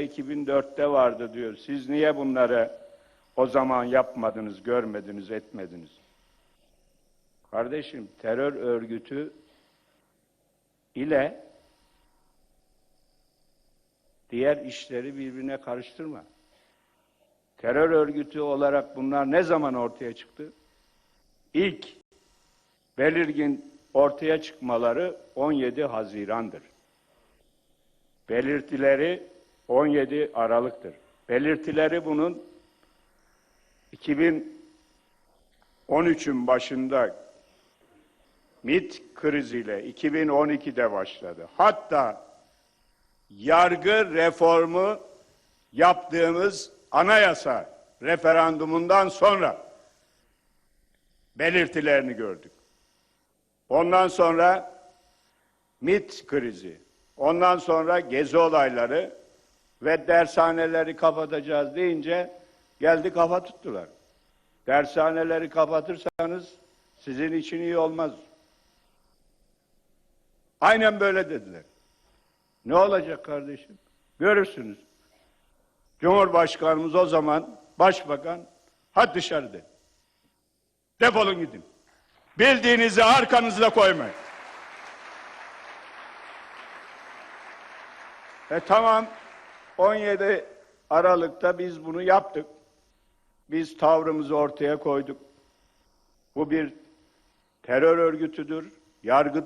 2004'te vardı diyor. Siz niye bunları o zaman yapmadınız, görmediniz, etmediniz? Kardeşim terör örgütü ile diğer işleri birbirine karıştırma. Terör örgütü olarak bunlar ne zaman ortaya çıktı? İlk belirgin ortaya çıkmaları 17 Haziran'dır. Belirtileri 17 Aralık'tır. Belirtileri bunun 2013'ün başında MIT kriziyle 2012'de başladı. Hatta yargı reformu yaptığımız anayasa referandumundan sonra belirtilerini gördük. Ondan sonra MIT krizi, ondan sonra gezi olayları ve dershaneleri kapatacağız deyince geldi kafa tuttular. Dershaneleri kapatırsanız sizin için iyi olmaz. Aynen böyle dediler. Ne olacak kardeşim? Görürsünüz. Cumhurbaşkanımız o zaman başbakan hadi dışarı dedi. Defolun gidin. Bildiğinizi arkanızda koymayın. E tamam 17 Aralık'ta biz bunu yaptık. Biz tavrımızı ortaya koyduk. Bu bir terör örgütüdür. Yargı